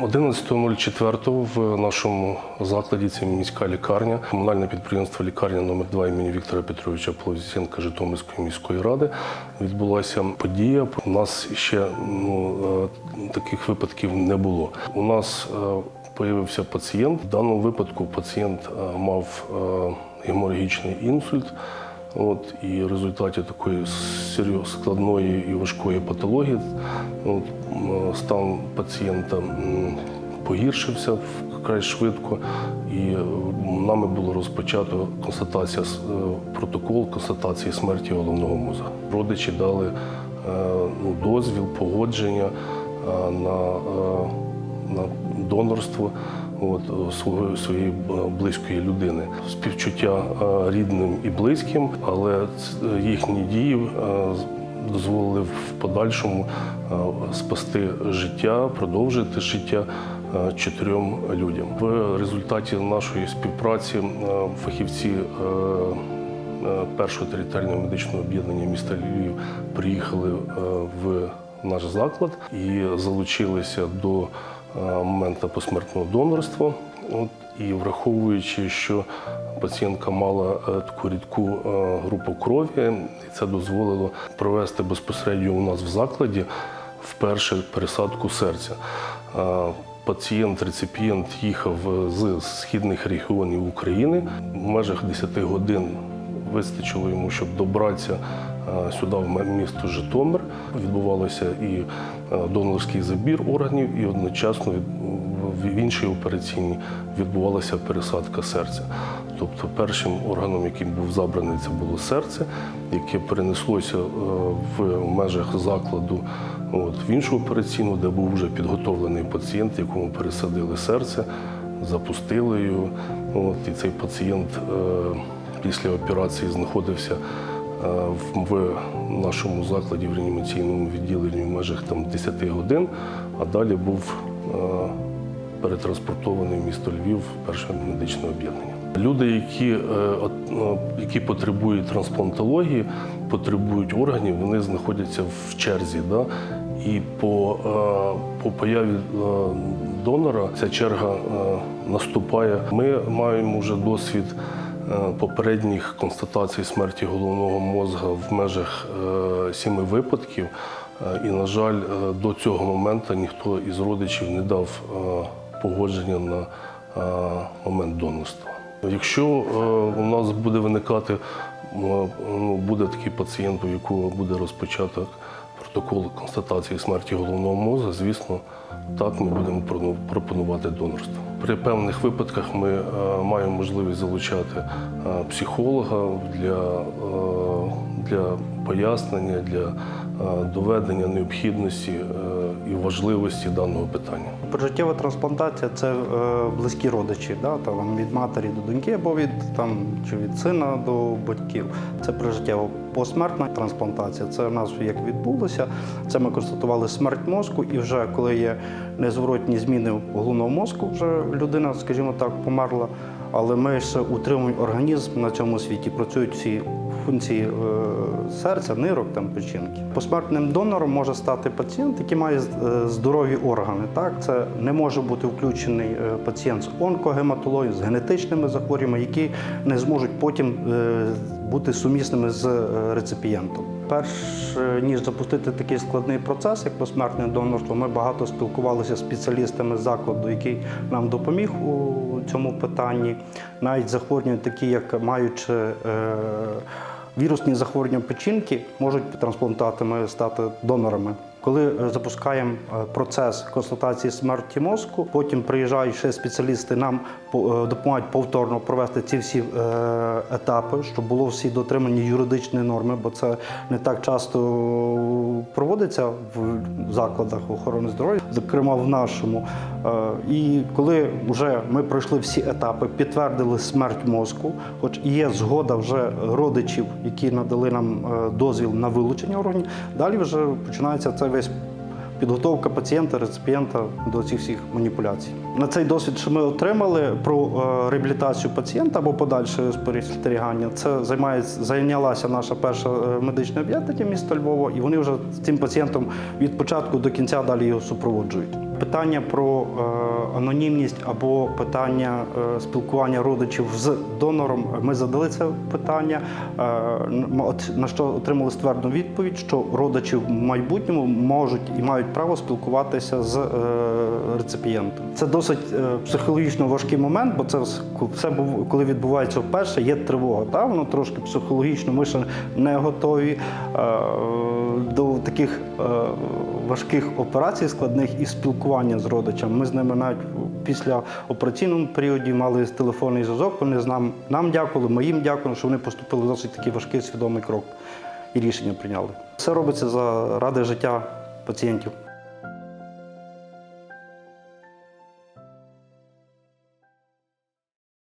11.04 в нашому закладі це міська лікарня, комунальне підприємство лікарня номер 2 імені Віктора Петровича Полозісенка Житомирської міської ради відбулася подія. У нас ще ну, е, таких випадків не було. У нас е, появився пацієнт. В даному випадку пацієнт е, мав геморагічний інсульт. От, і в результаті такої серйоз складної і важкої патології от, стан пацієнта погіршився вкрай швидко, і нами було розпочато констатація е, протокол констатації смерті головного мозга. Родичі дали е, ну, дозвіл, погодження е, на, на донорство от, своєї близької людини. Співчуття е, рідним і близьким, але їхні дії е, дозволили в подальшому е, спасти життя, продовжити життя чотирьом людям. В результаті нашої співпраці фахівці першого територіального медичного об'єднання міста Львів приїхали в наш заклад і залучилися до моменту посмертного донорства. От, і враховуючи, що пацієнтка мала е, таку рідку е, групу крові, і це дозволило провести безпосередньо у нас в закладі вперше пересадку серця. Е, Пацієнт, реципієнт їхав з східних регіонів України в межах 10 годин вистачило йому, щоб добратися е, сюди, в місто Житомир. Відбувався і е, донорський забір органів, і одночасно в- іншій операційній відбувалася пересадка серця. Тобто першим органом, яким був забраний, це було серце, яке перенеслося е, в межах закладу от, в іншу операційну, де був вже підготовлений пацієнт, якому пересадили серце, запустили його. От, і цей пацієнт е, після операції знаходився е, в, в нашому закладі в реанімаційному відділенні в межах там, 10 годин, а далі був е, перетранспортований в місто Львів в перше медичне об'єднання. Люди, які, е, е, які потребують трансплантології, потребують органів, вони знаходяться в черзі. Да? І по, е, по появі е, донора ця черга е, наступає. Ми маємо вже досвід е, попередніх констатацій смерті головного мозга в межах е, сіми випадків. Е, І, на жаль, е, до цього моменту ніхто із родичів не дав е, погодження на е, момент донорства. Якщо е, у нас буде виникати, е, ну, буде такий пацієнт, у якого буде розпочаток протокол констатації смерті головного мозга, звісно, так ми будемо пропонувати донорство. При певних випадках ми е, маємо можливість залучати е, психолога для, е, для пояснення, для доведення необхідності і важливості даного питання. Прижиттєва трансплантація це е, близькі родичі, да, там, від матері до доньки або від, там, чи від сина до батьків. Це прижиттєва посмертна трансплантація. Це в нас як відбулося. Це ми констатували смерть мозку, і вже коли є незворотні зміни головного мозку, вже людина, скажімо так, померла. Але ми ще утримуємо організм на цьому світі. Працюють всі функції е, серця, нирок, там печінки. Посмертним донором може стати пацієнт, який має е, здорові органи. Так, це не може бути включений е, пацієнт з онкогематологією, з генетичними захворюваннями, які не зможуть потім бути сумісними з реципієнтом. Перш ніж запустити такий складний процес, як посмертне донорство, ми багато спілкувалися з спеціалістами закладу, який нам допоміг у цьому питанні. Навіть захворювання, такі як маючи е, вірусні захворювання печінки, можуть трансплантатами стати донорами. Коли е, запускаємо е, процес констатації смерті мозку, потім приїжджають ще спеціалісти, нам е, допомагають повторно провести ці всі етапи, щоб було всі дотримані юридичні норми, бо це не так часто проводиться в закладах охорони здоров'я, зокрема в нашому. Е, І коли вже ми пройшли всі етапи, підтвердили смерть мозку, хоч є згода вже родичів, які надали нам е, дозвіл на вилучення органів, далі вже починається це весь підготовка пацієнта, реципієнта до цих всіх маніпуляцій. На цей досвід, що ми отримали про е, реабілітацію пацієнта або подальше спостерігання, це займає, зайнялася наша перша медична медичне об'єднання міста Львова, і вони вже з цим пацієнтом від початку до кінця далі його супроводжують. Питання про е, анонімність або питання е, спілкування родичів з донором. Ми задали це питання, е, на що отримали ствердну відповідь, що родичі в майбутньому можуть і мають право спілкуватися з реципієнтом. Це досить психологічно важкий момент, бо це все був, коли відбувається вперше, є тривога. Та? Воно трошки психологічно, ми ще не готові до таких е, важких операцій складних і спілкування з родичами. Ми з ними навіть після операційному періоді мали телефонний зв'язок. Вони з нам, нам дякували, ми їм дякуємо, що вони поступили досить такий важкий свідомий крок і рішення прийняли. Все робиться заради життя пацієнтів.